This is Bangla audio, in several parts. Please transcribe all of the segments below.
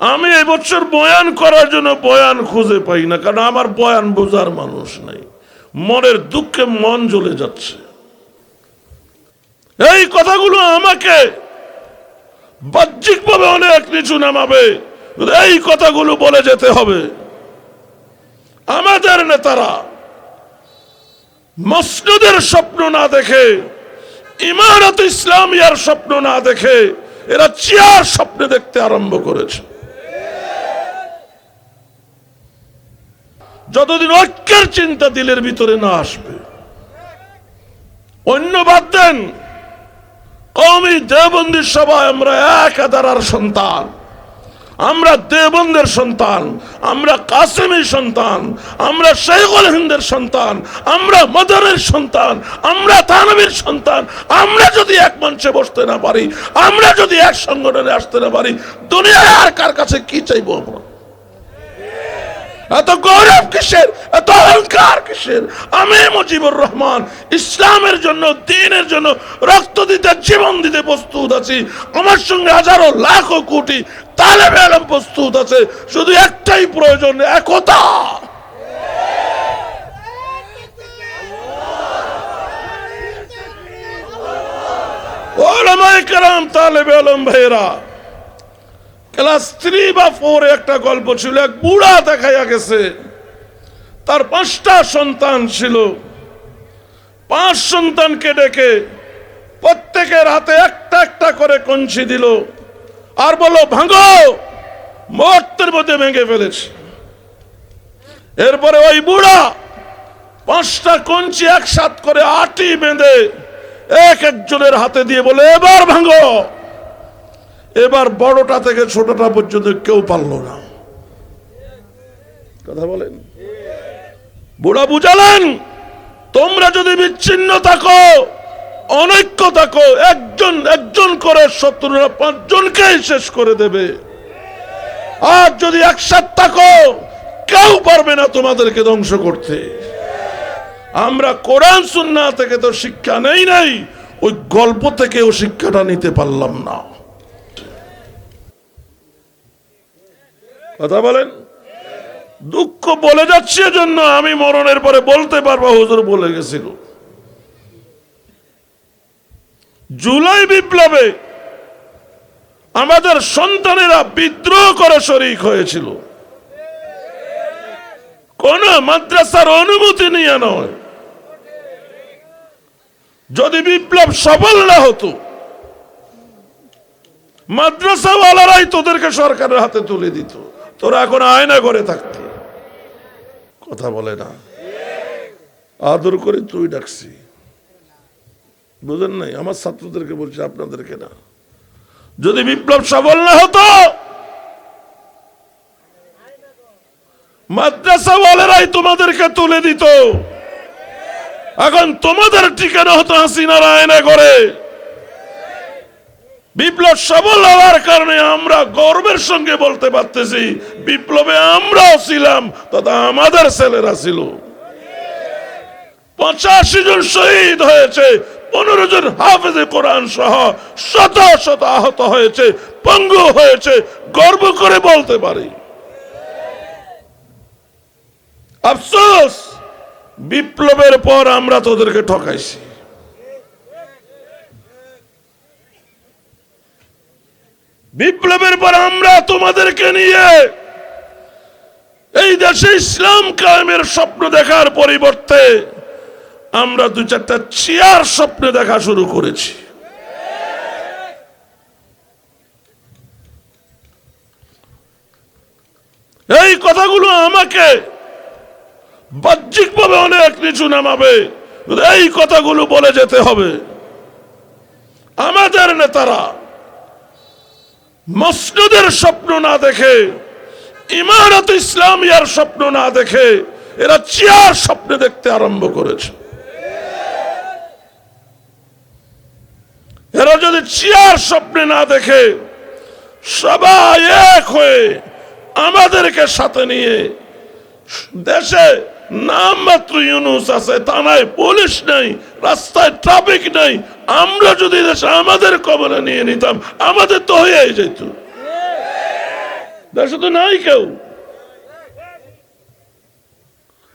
আমি এবছর বয়ান করার জন্য বয়ান খুঁজে পাই না, কারণ আমার বয়ান বোঝার মানুষ নাই। মনের দুঃখে মন জ্বলে যাচ্ছে। এই কথাগুলো আমাকে বাহ্যিকভাবে অনেক নিচু নামাবে। এই কথাগুলো বলে যেতে হবে। আমাদের নেতারা মসজিদের স্বপ্ন না দেখে, ইমারত ইসলামিয়ার স্বপ্ন না দেখে, এরা চেয়ার স্বপ্নে দেখতে আরম্ভ করেছে। যতদিন ঐক্যের চিন্তা দিলের ভিতরে না আসবে। অন্য বাদ দেন কৌমি দেবন্দির সভায় আমরা এক সন্তান। আমরা দেবন্দের সন্তান, আমরা কাসেমের সন্তান, আমরা শেখুল হিন্দের সন্তান, আমরা মদনের সন্তান, আমরা তানবীর সন্তান, আমরা যদি এক মঞ্চে বসতে না পারি, আমরা যদি এক সংগঠনে আসতে না পারি, দুনিয়ায় আর কার কাছে কি চাইব আমরা? এত গৌরব কিসের? এত অহংকার কিসের? আমি মুজিবুর রহমান, ইসলামের জন্য, দিনের জন্য রক্ত দিতে, জীবন দিতে প্রস্তুত আছি। আমার সঙ্গে হাজারো লাখো কোটি তালেবে আলম প্রস্তুত আছে। শুধু একটাই প্রয়োজন, একতা। ওলামায়ে কেরাম, তালেবে আলম ভাইরা ক্লাস থ্রি বা ফোর একটা গল্প ছিল, এক বুড়া দেখাইয়া গেছে। তার পাঁচটা সন্তান ছিল। পাঁচ সন্তানকে ডেকে প্রত্যেকের হাতে একটা একটা করে কঞ্চি দিল আর বলো ভাঙো, মুহূর্তের মধ্যে ভেঙে ফেলেছে। এরপরে ওই বুড়া পাঁচটা কঞ্চি একসাথ করে আটি বেঁধে এক একজনের হাতে দিয়ে বলে এবার ভাঙো। এবার বড়টা থেকে ছোটটা পর্যন্ত কেউ পারল না। কথা বলেন? বুড়া বুঝালেন, তোমরা যদি বিচ্ছিন্ন থাকো, অনৈক্য থাকো, একজন একজন করে শত্রুরা পাঁচজনকেই শেষ করে দেবে। আর যদি একসাথ থাকো, কেউ পারবে না তোমাদেরকে ধ্বংস করতে। আমরা কোরআন সুন্না থেকে তো শিক্ষা নেই নাই, ওই গল্প থেকে ও শিক্ষাটা নিতে পারলাম না। কথা বলেন? দুঃখ বলে যাচ্ছে জন্য আমি মরণের পরে বলতে পারব, হুজুর বলে গেছিল। জুলাই বিপ্লবে আমাদের সন্তানেরা বিদ্রোহ করে শরিক হয়েছিল। কোন মাদ্রাসার অনুমতি নিয়ে নয়। যদি বিপ্লব সফল না হতো, মাদ্রাসাওয়ালারাই তোদেরকে সরকারের হাতে তুলে দিত। তোরা এখন আয়না করে থাকতি। কথা বলে না। আদর করে তুই ডাকছি। বুঝেন নাই? আমার ছাত্রদেরকে বলছি, আপনাদেরকে না। যদি বিপ্লব সফল না হতো মাদ্রাসাওয়ালারাই তোমাদেরকে তুলে দিত। এখন তোমাদের ঠিকানা হতো হাসিনার আয়না করে বিপ্লব সফল হওয়ার কারণে আমরা গর্বের সঙ্গে বলতে পারতেছি, বিপ্লবে আমরাও ছিলাম, তথা আমাদের ছেলেরা ছিল। পঁচাশি জন শহীদ হয়েছে, পনেরো জন হাফেজে কোরআন সহ শত শত আহত হয়েছে, পঙ্গু হয়েছে, গর্ব করে বলতে পারি। আফসোস, বিপ্লবের পর আমরা তোদেরকে ঠকাইছি। বিপ্লবের পর আমরা তোমাদেরকে নিয়ে এই দেশে ইসলাম কায়েমের স্বপ্ন দেখার পরিবর্তে আমরা দু চারটা চেয়ার স্বপ্নে দেখা শুরু করেছি। এই কথাগুলো আমাকে বাহ্যিকভাবে অনেক নিচু নামাবে। এই কথাগুলো বলে যেতে হবে। আমাদের নেতারা মসজিদের স্বপ্ন না দেখে, ইমারত ইসলামিয়ার স্বপ্ন না দেখে, এরা চেয়ার স্বপ্নে দেখতে আরম্ভ করেছে। এরা যদি চেয়ার স্বপ্নে না দেখে, সবাই এক হয়ে আমাদেরকে সাথে নিয়ে দেশে নামমাত্র ইউনুস আছে থানায় পুলিশ নাই, রাস্তায় ট্রাফিক নাই। আমরা যদি দেশে আমাদের কবলে নিয়ে নিতাম, আমাদের তো হয়ে যেত। দেশে তো নাই কেউ।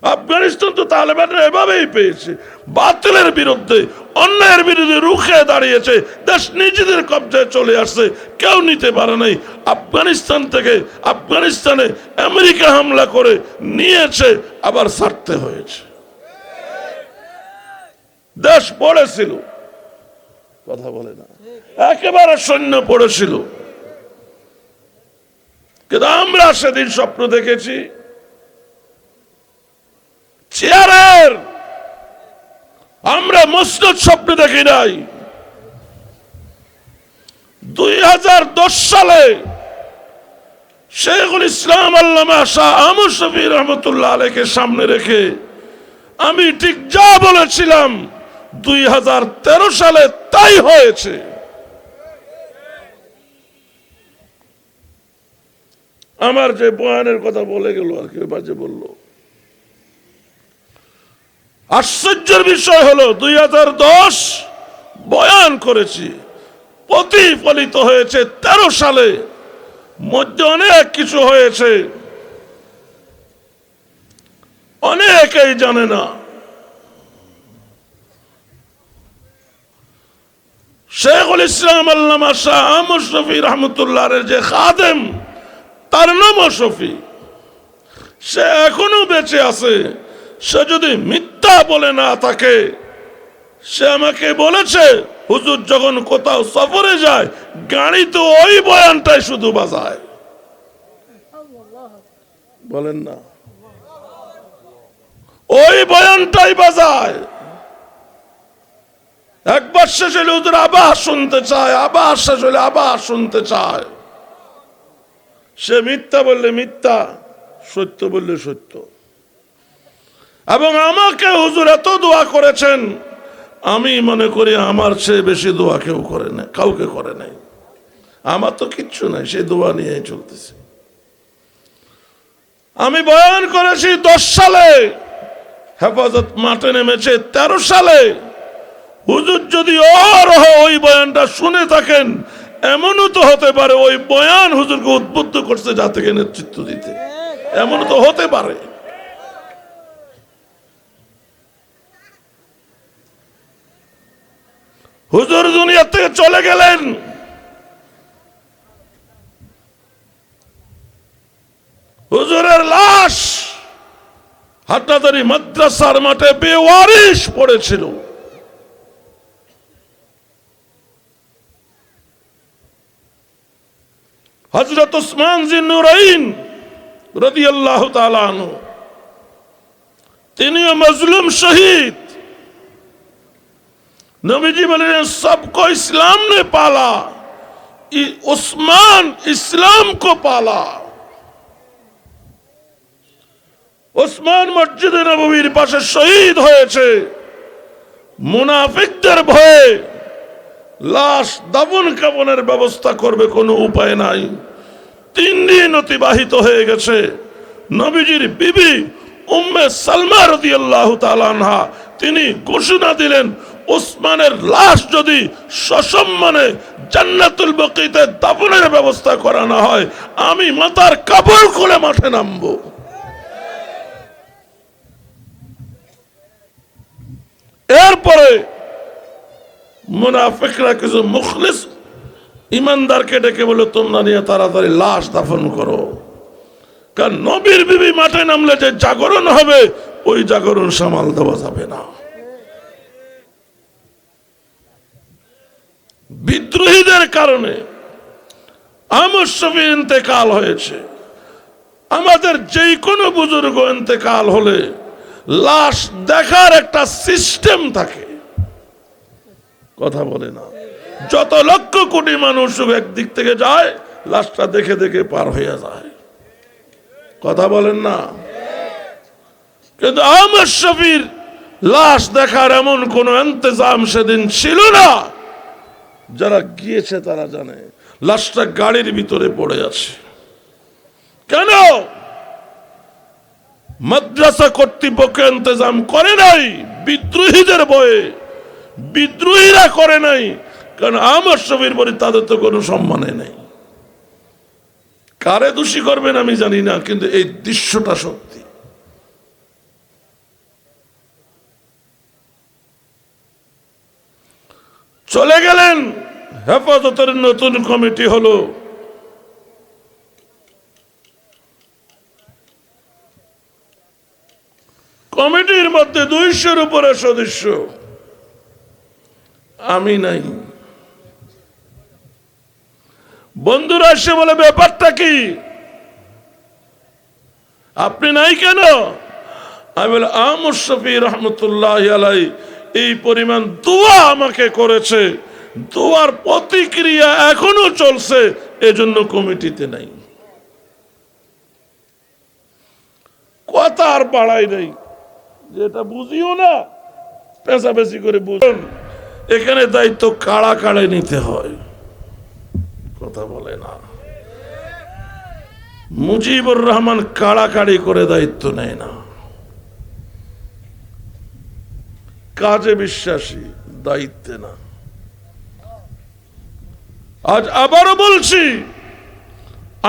আফগানিস্তান তো তালেবানরা এভাবেই পেয়েছে। বাতিলের বিরুদ্ধে অন্যায়ের বিরুদ্ধে রুখে দাঁড়িয়েছে। দেশ নিজেদের কবজায় চলে আসছে। কেউ নিতে পারে নাই। আফগানিস্তান থেকে আফগানিস্তানে আমেরিকা হামলা করে নিয়েছে, আবার ছাড়তে হয়েছে। দেশ পড়েছিল। কথা বলে না। একেবারে সৈন্য পড়েছিল। কিন্তু আমরা সেদিন স্বপ্ন দেখেছি। চেয়ারের আমরা মসজিদ স্বপ্ন দেখি নাই। দুই হাজার দশ সালে শেখুল ইসলাম আল্লামা শাহ আমর শফি রহমতুল্লাহ আলীকে সামনে রেখে আমি ঠিক যা বলেছিলাম, দুই হাজার তেরো সালে তাই হয়েছে। আমার যে বয়ানের কথা বলে গেল আর কি বাজে বলল। আশ্চর্যের বিষয় হলো দুই হাজার দশ বয়ান করেছি। প্রতিফলিত হয়েছে তেরো সালে। মধ্যে অনেক কিছু হয়েছে। অনেকেই জানে না। শেখুল ইসলাম আল্লামা শাহ আমর শফি রহমতুল্লাহের যে খাদেম, তার নামও শফি। সে এখনও বেঁচে আছে। সে যদি মিথ্যা বলে না থাকে। সে আমাকে বলেছে, হুজুর, যখন কোথাও সফরে যায়, গাড়ি তো ওই বয়ানটাই শুধু বাজায়। বলেন না। ওই বয়ানটাই বাজায়। একবার শেষ হলে হুজুর আবার শুনতে চায়, আবার শেষ হলে আবার শুনতে চায়। সে মিথ্যা বললে মিথ্যা, সত্য বললে সত্য। এবং আমাকে হুজুর এত দোয়া করেছেন, আমি মনে করি আমার চেয়ে বেশি দোয়া কেউ করে না কাউকে করে নাই। আমার তো কিচ্ছু নাই, সেই দোয়া নিয়ে চলতেছে। আমি বয়ান করেছি দশ সালে, হেফাজত মাঠে নেমেছে তেরো সালে। হুজুর যদি অরহ ওই বয়ানটা শুনে থাকেন, এমনও তো হতে পারে ওই বয়ান হুজুরকে উদ্বুদ্ধ করছে থেকে নেতৃত্ব দিতে। এমনও তো হতে পারে। হুজুর দুনিয়া থেকে চলে গেলেন। হুজুরের লাশ হাটাদারি মাদ্রাসার মাঠে বেওয়ারিশ পড়েছিল। হজরত উসমান জিন্নুরাইন রাদিয়াল্লাহু তাআলা আনহু, তিনিও মজলুম শহীদ। नबीजी बोले सबको इस्लाम ने पाला इ- उस्मान इस्लाम को पाला ওসমান মসজিদে নবীর পাশে শহীদ হয়েছে মুনাফিকদের ভয়ে লাশ দাবন কাবনের ব্যবস্থা করবে কোনো উপায় নাই তিন দিন অতিবাহিত হয়ে গেছে নবীজির বিবি উম্মে সালমা রাদিয়াল্লাহু তাআলা আনহা তিনি ঘোষণা দিলেন ওসমানের লাশ যদি সসম্মানে জান্নাতুল বকিতে দাফনের ব্যবস্থা করা না হয়, আমি মাতার কাপড় খুলে মাঠে নামবো। এরপরে মুনাফিকরা কিছু মুখলিস ইমানদারকে ডেকে বলে, তোমরা নিয়ে তাড়াতাড়ি লাশ দাফন করো। কারণ নবীর বিবি মাঠে নামলে যে জাগরণ হবে, ওই জাগরণ সামাল দেওয়া যাবে না। বিদ্রোহীদের কারণে আমর শফি ইন্তেকাল হয়েছে। আমাদের যেই কোনো বুজুর্গ ইন্তেকাল হলে লাশ দেখার একটা সিস্টেম থাকে। কথা বলে না। যত লক্ষ কোটি মানুষ একদিক থেকে যায়, লাশটা দেখে দেখে পার হয়ে যায়। কথা বলেন না? কিন্তু আহমদ শফির লাশ দেখার এমন কোন ইন্তজাম সেদিন ছিল না। যারা গিয়েছে তারা জানে, লাশটা গাড়ির ভিতরে পড়ে আছে। কেন? মাদ্রাসা কর্তৃপক্ষ ইন্তজাম করে নাই, বিদ্রোহীদের বয়ে বিদ্রোহীরা করে নাই, কারণ আমার শফির পরে তাদের তো কোনো সম্মানে নেই। কারে দোষী করবেন আমি জানি না, কিন্তু এই দৃশ্যটা সত্যি। চলে গেলেন। হেফাজতের নতুন কমিটি হলো কমিটির মধ্যে দুইশোর উপরে সদস্য। আমি নাই। বন্ধুরা এসে বলে, ব্যাপারটা কি? আপনি নাই কেন? আমি বলে আমর শফি রহমতুল্লাহ আলাই এই পরিমাণ দোয়া আমাকে করেছে। দোয়ার প্রতিক্রিয়া এখনও চলছে, এজন্য কমিটিতে নাই। কথা আর বাড়াই নাই। যেটা বুঝিও না পেশাপেশি করে বুঝুন, এখানে দায়িত্ব কাড়া কাড়ে নিতে হয়। কথা বলে না। মুজিবুর রহমান কাড়াকাড়ি করে দায়িত্ব নেয় না। কাজে বিশ্বাসী, দায়িত্বে না। আজ আবারও বলছি,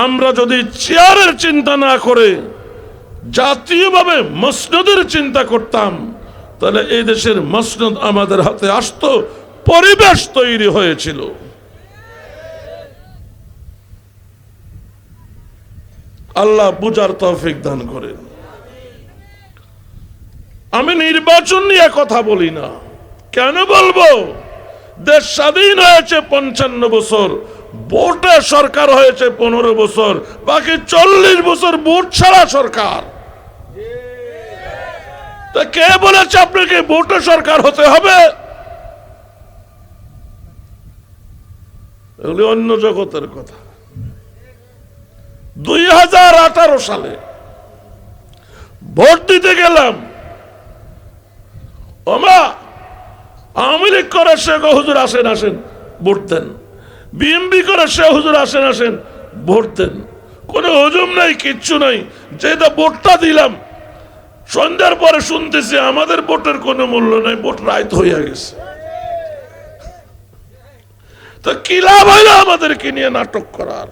আমরা যদি চেয়ারের চিন্তা না করে জাতীয়ভাবে মসনদের চিন্তা করতাম, তাহলে এই দেশের মসনদ আমাদের হাতে আসতো, পরিবেশ তৈরি হয়েছিল। আল্লাহ বুঝার তৌফিক দান করেন। আমি নির্বাচন নিয়ে কথা বলি না। কেন বলব? দেশ স্বাধীন হয়েছে পঞ্চান্ন বছর, ভোটে সরকার হয়েছে পনেরো বছর, বাকি চল্লিশ বছর ভোট ছাড়া সরকার। তা কে বলেছে আপনাকে ভোটে সরকার হতে হবে? এগুলি অন্য জগতের কথা। দুই হাজার আঠারো সালে ভোট দিতে গেলাম। আসেন বিএমপি করে আসেন আসেন কোনো হজম নাই, কিচ্ছু নাই। ভোটটা দিলাম, সন্ধ্যার পরে শুনতেছি আমাদের ভোটের কোনো মূল্য নাই, ভোট রায় হইয়া গেছে। তো কি লাভ হইল আমাদেরকে নিয়ে নাটক করার?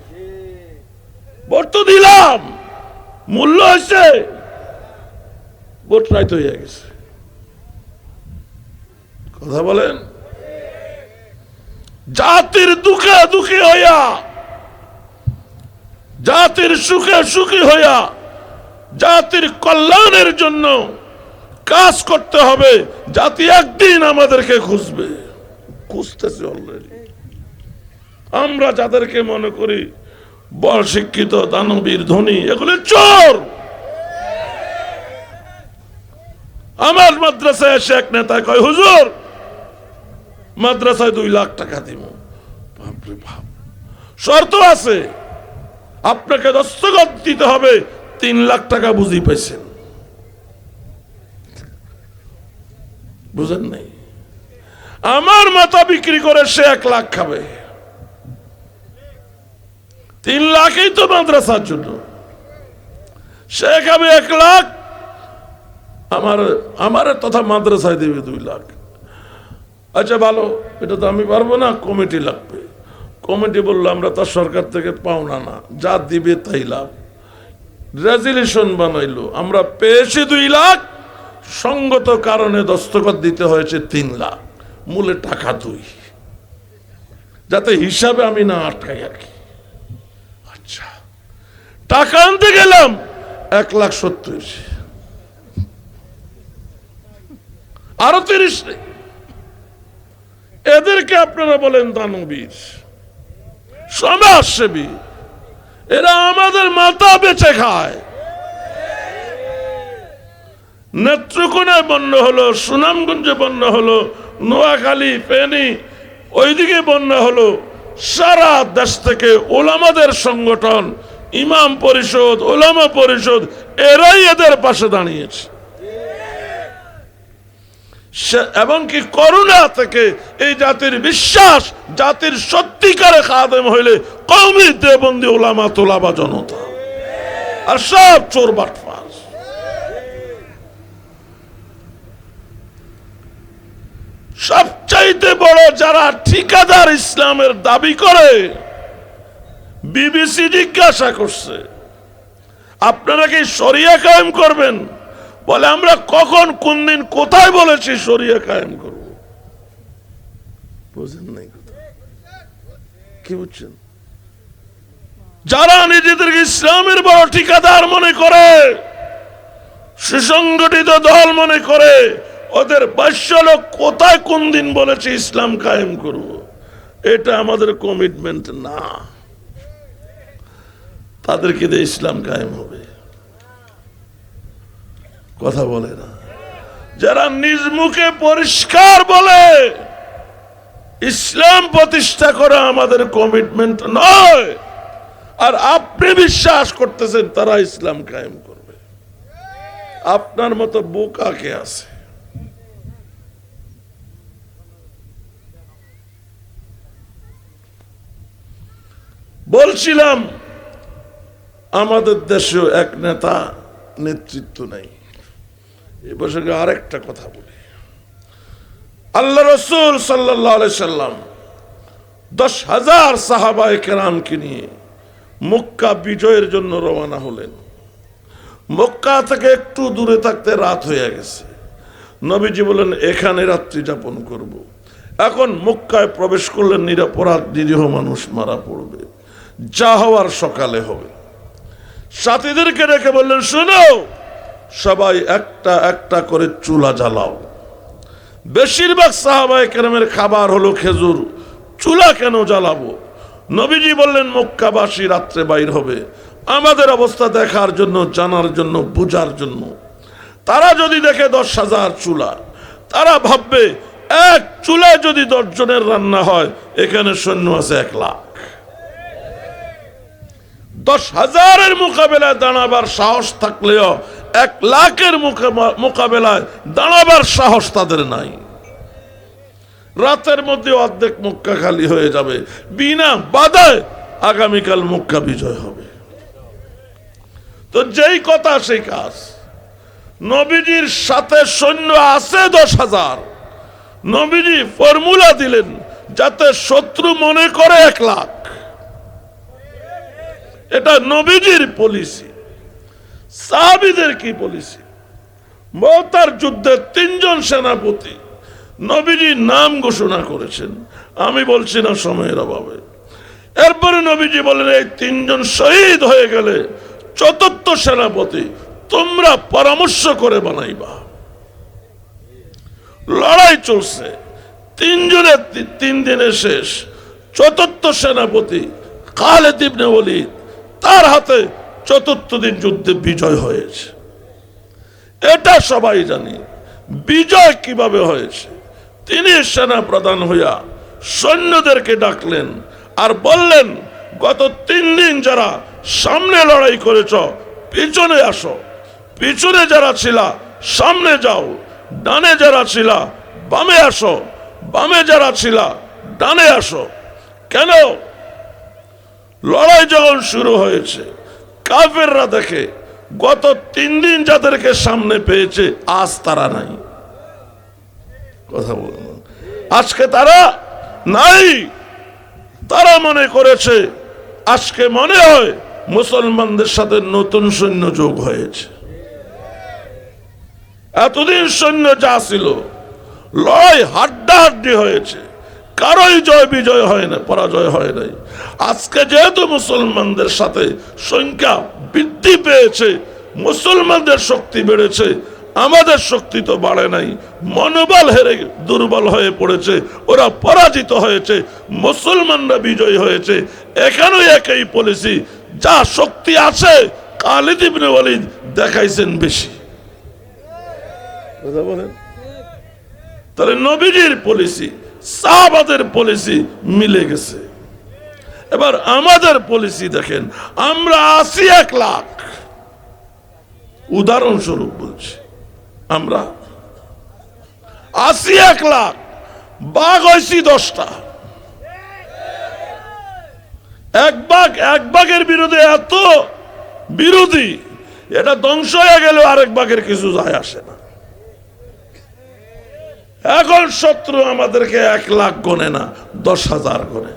ভোট তো দিলাম, মূল্য হয়েছে ভোট রায় হইয়া গেছে। কথা বলেন? জাতির দুঃখে দুঃখী হইয়া, জাতির সুখে সুখী হইয়া, জাতির কল্যাণের জন্য কাজ করতে হবে। জাতি একদিন আমাদেরকে খুঁজবে। খুঁজতেছে অলরেডি আমরা যাদেরকে মনে করি বড় শিক্ষিত, দানবীর, ধনী, এগুলি চোর। আমার মাদ্রাসায় এসে এক নেতা কয়, হুজুর মাদ্রাসায় দুই লাখ টাকা দিব শর্ত আছে। আপনাকে দস্তখত দিতে হবে। তিন লাখ টাকা বুঝি পাইছেন। বুঝেন নাই? আমার মাথা বিক্রি করে সে এক লাখ খাবে। তিন লাখই তো মাদ্রাসার জন্য। সে খাবে এক লাখ। আমার আমার তথা মাদ্রাসায় দেবে দুই লাখ। আচ্ছা ভালো। এটা তো আমি পারব না, কমিটি লাগবে। কমিটি বলল, আমরা তো সরকার থেকে পাওনা না। যা দিবে তাই লাভ। রেজুলেশন বানাইলো। আমরা পেয়েছি দুই লাখ, সঙ্গত কারণে দস্তখত দিতে হয়েছে তিন লাখ। মূলে টাকা দুই। যাতে হিসাবে আমি না আটকাই আর কি। আচ্ছা। টাকা আনতে গেলাম, এক লাখ সত্তর। আরও তিরিশ নেই এদেরকে আপনারা বলেন দানবীর, সমাজসেবী, এরা আমাদের মাথা বেঁচে খায়। নেত্রকোনায় বন্যা হলো, সুনামগঞ্জে বন্য হলো, নোয়াখালী, ফেনী, ওইদিকে বন্যা হলো, সারা দেশ থেকে ওলামাদের সংগঠন, ইমাম পরিষদ, ওলামা পরিষদ, এরাই এদের পাশে দাঁড়িয়েছে। এবং করুণা থেকে এই জাতির বিশ্বাস, জাতির সত্যিকারে খাদেম হইলে কৌমি দেবন্দি ওলামা তোলাবা জনতা। আর সব চোর সবচাইতে বড় যারা ঠিকাদার ইসলামের দাবি করে, বিবিসি জিজ্ঞাসা করছে, আপনারা কি সরিয়া কায়েম করবেন? বলে, আমরা কখন, কোন দিন, কোথায় বলেছি সরিয়া কায়েম করব? বুঝেন নাই কি বুঝছেন? যারা নিজেদেরকে ইসলামের বড় ঠিকাদার মনে করে, সুসংগঠিত দল মনে করে, ওদের বাস্য লোক কোথায়, কোন দিন বলেছে ইসলাম কায়েম করব? এটা আমাদের কমিটমেন্ট না। তাদেরকে দিয়ে ইসলাম কায়েম হবে। কথা বলে না। যারা নিজ মুখে পরিষ্কার বলে, ইসলাম প্রতিষ্ঠা করা আমাদের কমিটমেন্ট নয়। আর আপনি বিশ্বাস করতেছেন, তারা ইসলাম কায়েম করবে। আপনার মতো বোকা কে আছে? বলছিলাম, আমাদের দেশেও এক নেতা নেতৃত্ব নেই। এ প্রসঙ্গে আরেকটা কথা বলি। আল্লাহ রসুল সাল্লাম দশ হাজার সাহাবায় কেরামকে নিয়ে মক্কা বিজয়ের জন্য রওনা হলেন। মক্কা থেকে একটু দূরে থাকতে রাত হয়ে গেছে। নবীজি বলেন এখানে রাত্রি যাপন করব। এখন মক্কায় প্রবেশ করলেন নিরাপরাধ নিরীহ মানুষ মারা পড়বে। যা হওয়ার সকালে হবে। সাথীদেরকে রেখে বললেন, শুনো সবাই একটা একটা করে চুলা জ্বালাও। বেশিরভাগ সাহাবায় কেরামের খাবার হলো খেজুর। চুলা কেন জ্বালাবো? নবীজি বললেন, মক্কাবাসী রাত্রে বাইর হবে। আমাদের অবস্থা দেখার জন্য, জানার জন্য, বুঝার জন্য। তারা যদি দেখে দশ হাজার চুলা, তারা ভাববে, এক চুলায় যদি দশ জনের রান্না হয়, এখানে সৈন্য আছে এক লাখ দশ হাজারের মোকাবেলায় দাঁড়াবার সাহস থাকলেও এক লাখের মোকা- মোকাবেলায় দাঁড়াবার সাহস তাদের নাই। রাতের মধ্যে অর্ধেক মক্কা খালি হয়ে যাবে। বিনা বাধায় আগামীকাল মক্কা বিজয় হবে। তো যেই কথা সেই কাজ। নবীজির সাথে সৈন্য আছে দশ হাজার। নবীজি ফর্মুলা দিলেন, যাতে শত্রু মনে করে এক লাখ। এটা নবীজির পলিসি সাহাবিদের কি পলিসি মৌতার যুদ্ধে তিনজন সেনাপতি। নবীজির নাম ঘোষণা করেছেন। আমি বলছি না সময়ের অভাবে। এরপরে নবীজি বলেন, এই তিনজন শহীদ হয়ে গেলে চতুর্থ সেনাপতি তোমরা পরামর্শ করে বানাইবা। লড়াই চলছে। তিনজনের তিন দিনে শেষ। চতুর্থ সেনাপতি খালেদ ইবনে ওয়ালিদ তার হাতে চতুর্থ দিন যুদ্ধে বিজয় হয়েছে। এটা সবাই জানি। বিজয় কীভাবে হয়েছে? তিনি সেনা প্রধান হইয়া সৈন্যদেরকে ডাকলেন আর বললেন, গত তিন দিন যারা সামনে লড়াই করেছ, পিছনে আসো। পিছনে যারা ছিলা, সামনে যাও। ডানে যারা ছিলা, বামে আসো। বামে যারা ছিলা, ডানে আসো। কেন লড়াই যখন শুরু হয়েছে, কাফেররা দেখে গত তিন দিন যাদেরকে সামনে পেয়েছে, আজ তারা নাই। কথা বলুন। আজকে তারা নাই। তারা মনে করেছে, আজকে মনে হয় মুসলমানদের সাথে নতুন সৈন্য যোগ হয়েছে। এতদিন সৈন্য যা ছিল, লড়াই হাড্ডাহাড্ডি হয়েছে। কারোই জয়, বিজয় হয় না পরাজয় হয় নাই। আজকে যেহেতু মুসলমানদের সাথে সংখ্যা বৃদ্ধি পেয়েছে, মুসলমানদের শক্তি বেড়েছে, আমাদের শক্তি তো বাড়ে নাই, মনোবল হেরে দুর্বল হয়ে পড়েছে, ওরা পরাজিত হয়েছে, মুসলমানরা বিজয়ী হয়েছে, এখানেও একই পলিসি যা শক্তি আছে, খালিদ ইবনে ওয়ালিদ দেখাইছেন বেশি। বলেন? তাহলে নবীজির পলিসি সাহাবাদের পলিসি মিলে গেছে। এবার আমাদের পলিসি দেখেন, আমরা আশি এক লাখ। উদাহরণস্বরূপ বলছি, আমরা আশি এক লাখ, বাঘ হয়েছি দশটা। এক বাঘ, এক বাঘের বিরুদ্ধে এত বিরোধী, এটা ধ্বংস হয়ে গেলেও আরেক বাঘের কিছু যায় আসে না। এখন শত্রু আমাদেরকে এক লাখ গনে না, দশ হাজার গনে।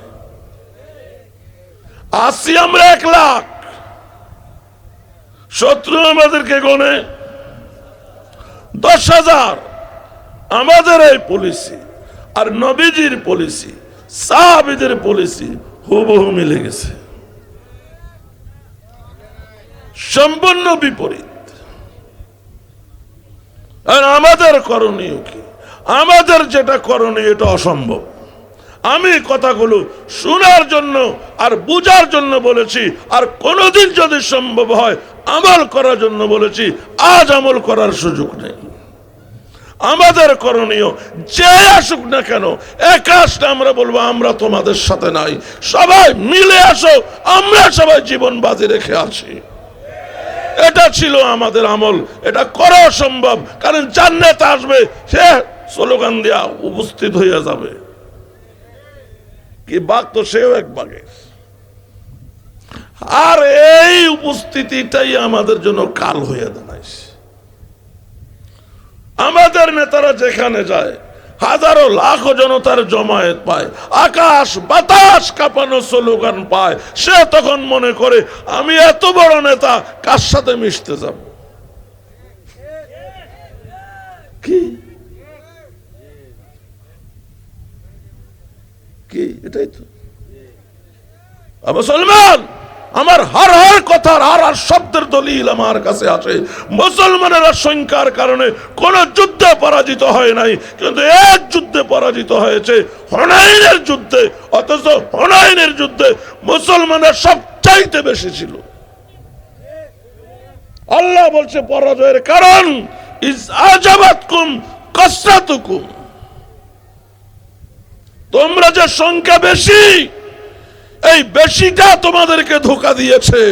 আসি আমরা এক লাখ। শত্রু আমাদেরকে গনে দশ হাজার। আমাদের এই পলিসি আর নবীজির পলিসি সাহাবিদের পলিসি হুবহু মিলে গেছে। সম্পূর্ণ বিপরীত। আর আমাদের করণীয় কি? আমাদের যেটা করণীয়, এটা অসম্ভব। আমি কথাগুলো শোনার জন্য আর বুঝার জন্য বলেছি, আর কোনোদিন যদি সম্ভব হয় আমল করার জন্য বলেছি, আজ আমল করার সুযোগ নেই। আমাদের করণীয় যে আসুক না কেন, এক আসটা আমরা বলব, আমরা তোমাদের সাথে নাই। সবাই মিলে আসো, আমরা সবাই জীবন বাজি রেখে আছি। এটা ছিল আমাদের আমল, এটা করা সম্ভব কারণ জান্নাত আসবে, সে স্লোগান দিয়া উপস্থিত হইয়া যাবে। কি বাঘ তো সেও এক বাঘের আর এই উপস্থিতিটাই আমাদের জন্য কাল হইয়া দাঁড়াইছে। আমাদের নেতারা যেখানে যায়, হাজারো লাখো জনতার জমায়েত পায়, আকাশ বাতাস কাঁপানো স্লোগান পায়। সে তখন মনে করে, আমি এত বড় নেতা, কার সাথে মিশতে যাব? কি? কি? এটাই তো। মুসলমান, আমার হার হার কথার হার হার শব্দের দলিল আমার কাছে আছে। মুসলমানেরা সংখ্যার কারণে কোন যুদ্ধে পরাজিত হয় নাই, কিন্তু এক যুদ্ধে পরাজিত হয়েছে হনাইনের যুদ্ধে, অথচ হনাইনের যুদ্ধে মুসলমানের সবচাইতে বেশি ছিল। আল্লাহ বলছে, পরাজয়ের কারণ, ইজ আজাবাতকুম কসরাতুকুম। তোমরা যে সংখ্যা বেশি, এই বেশিটা তোমাদেরকে ধোকা দিয়েছে।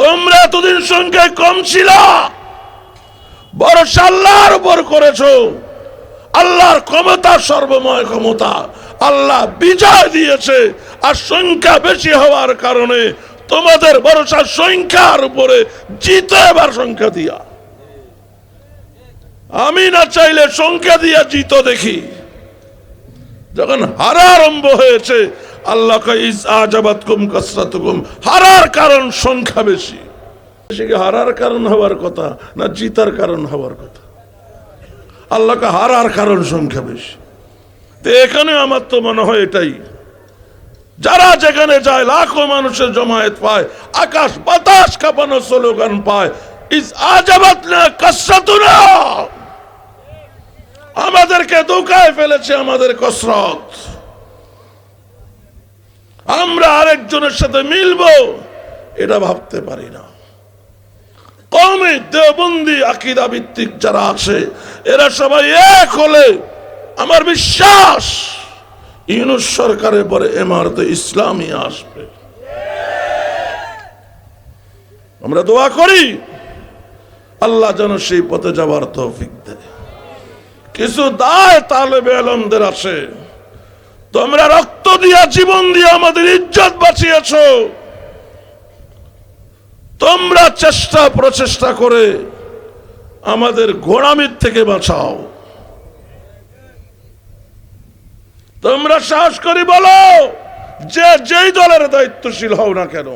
তোমরা এতদিন সংখ্যায় কম ছিল ভরসা আল্লাহর উপর করেছ। আল্লাহর ক্ষমতা সর্বময় ক্ষমতা, আল্লাহ বিজয় দিয়েছে। আর সংখ্যা বেশি হওয়ার কারণে তোমাদের ভরসা সংখ্যার উপরে জিতে এবার সংখ্যা দিয়া। আমি না চাইলে সংখ্যা দিয়া জিত দেখি। যখন হারা আরম্ভ হয়েছে, আল্লাহ হারার কারণ সংখ্যা বেশি। হারার কারণ হওয়ার কথা, না জিতার কারণ হওয়ার কথা? আল্লাহকে হারার কারণ সংখ্যা বেশি। তো এখানে আমার তো মনে হয় এটাই। যারা যেখানে যায়, লাখো মানুষের জমায়েত পায়, আকাশ বাতাস কাঁপানো স্লোগান পায় ইস আজাবাত না কসরাতু না আমাদেরকে দোকায় ফেলেছে আমাদের কসরত। আমরা আরেকজনের সাথে মিলবো, এটা ভাবতে পারি না। কমে দেবন্দি আকিদা ভিত্তিক যারা আছে, এরা সবাই এক হলে আমার বিশ্বাস, ইউনুস সরকারের পরে এমারতে ইসলামী আসবে। আমরা দোয়া করি, আল্লাহ যেন সেই পথে যাওয়ার তৌফিক দেয়। কিছু দায় তালেবে আলমদের আছে। তোমরা রক্ত দিয়া, জীবন দিয়ে আমাদের ইজ্জত বাঁচিয়েছ। তোমরা চেষ্টা, প্রচেষ্টা করে আমাদের ঘোড়ামির থেকে বাঁচাও। তোমরা সাহস করি বলো, যে যেই দলের দায়িত্বশীল হও না কেন।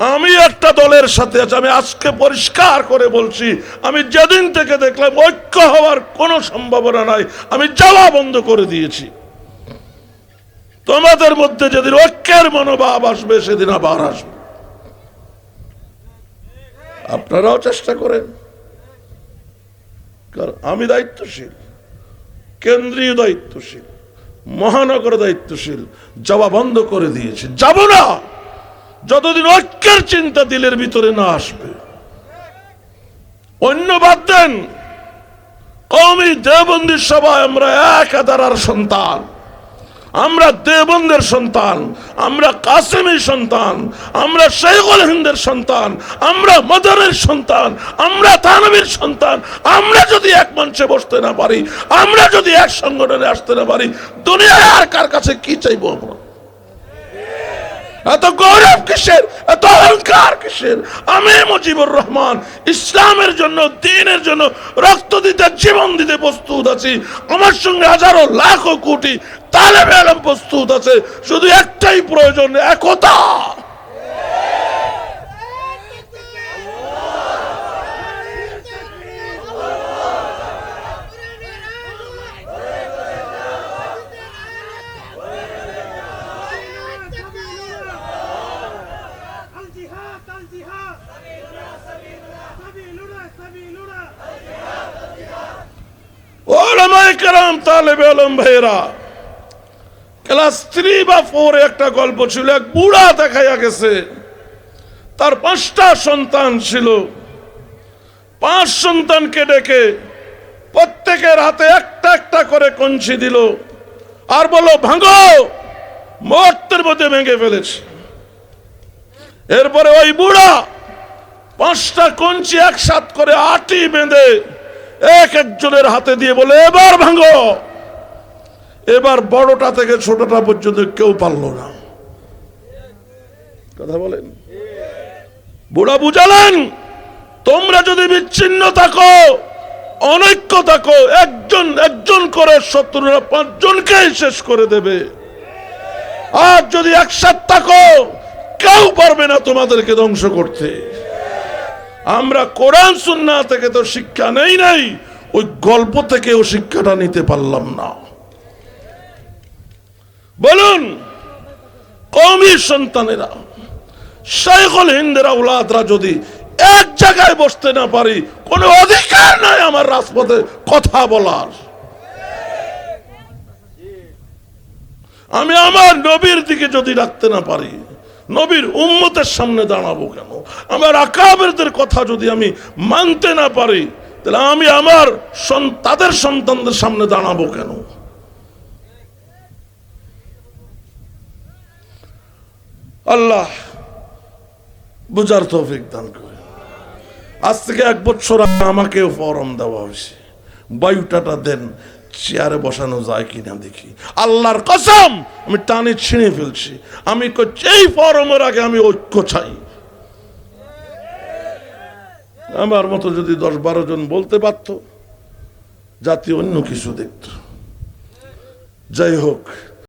আমি একটা দলের সাথে আছি, আমি আজকে পরিষ্কার করে বলছি, আমি যেদিন থেকে দেখলাম ঐক্য হওয়ার কোনো সম্ভাবনা নাই, আমি যাওয়া বন্ধ করে দিয়েছি। তোমাদের মধ্যে যেদিন ঐক্যের মনোভাব আসবে, সেদিন আবার আসবে। আপনারাও চেষ্টা করেন। কারণ আমি দায়িত্বশীল, কেন্দ্রীয় দায়িত্বশীল, মহানগর দায়িত্বশীল যাওয়া বন্ধ করে দিয়েছে। যাব না! যতদিন ঐক্যের চিন্তা দিলের ভিতরে না আসবে। অন্য বাদ দেন কৌমি দেবন্দির সবাই, আমরা এক সন্তান। আমরা দেবন্দের সন্তান, আমরা কাসেমের সন্তান, আমরা শেখুল হিন্দের সন্তান, আমরা মদরের সন্তান, আমরা তানবীর সন্তান, আমরা যদি এক মঞ্চে বসতে না পারি, আমরা যদি এক সংগঠনে আসতে না পারি, দুনিয়ায় আর কার কাছে কি চাইব আমরা? এত গৌরব কিসের? এত অহংকার কিসের? আমি মুজিবুর রহমান, ইসলামের জন্য, দিনের জন্য রক্ত দিতে, জীবন দিতে প্রস্তুত আছি। আমার সঙ্গে হাজারো লাখো কোটি তালেবে আলম প্রস্তুত আছে। শুধু একটাই প্রয়োজন, একতা। তালেবে আলম ভাইরা ক্লাস থ্রি বা ফোর একটা গল্প ছিল, এক বুড়া দেখাইয়া গেছে। তার পাঁচটা সন্তান ছিল। পাঁচ সন্তানকে ডেকে প্রত্যেকের হাতে একটা একটা করে কঞ্চি দিল আর বলো ভাঙো, মুহূর্তের মধ্যে ভেঙে ফেলেছে। এরপরে ওই বুড়া পাঁচটা কঞ্চি একসাথ করে আটি বেঁধে এক একজনের হাতে দিয়ে বলে, এবার ভাঙো। এবার বড়টা থেকে ছোটটা পর্যন্ত কেউ পারল না। কথা বলেন? বুড়া বুঝালেন, তোমরা যদি বিচ্ছিন্ন থাকো, অনৈক্য থাকো, একজন একজন করে শত্রুরা পাঁচজনকেই শেষ করে দেবে। আর যদি একসাথ থাকো, কেউ পারবে না তোমাদেরকে ধ্বংস করতে। আমরা কোরআন সুন্না থেকে তো শিক্ষা নেই নাই, ওই গল্প থেকে ও শিক্ষাটা নিতে পারলাম না। বলুন কৌমি সন্তানেরা, শাইখুল হিন্দেরা উলাদরা যদি এক জায়গায় বসতে না পারি, কোনো অধিকার নাই আমার রাজপথে কথা বলার। আমি আমার নবীর দিকে যদি রাখতে না পারি নবীর উম্মতের সামনে দাঁড়াবো কেন? আমার আকাবেরদের কথা যদি আমি মানতে না পারি, তাহলে আমি আমার তাদের সন্তানদের সামনে দাঁড়াবো কেন? আল্লাহ বুঝার তৌফিক দান করে। আজ থেকে এক বছর আমাকেও ফরম দেওয়া হয়েছে। বায়ুটাটা দেন। চেয়ারে বসানো যায় কিনা দেখি। আল্লাহর কসম, আমি টানে ছিঁড়ে ফেলছি। আমি এই ফরমের আগে আমি ঐক্য চাই। আমার মতো যদি দশ বারো জন বলতে পারত, জাতি অন্য কিছু দেখত। যাই হোক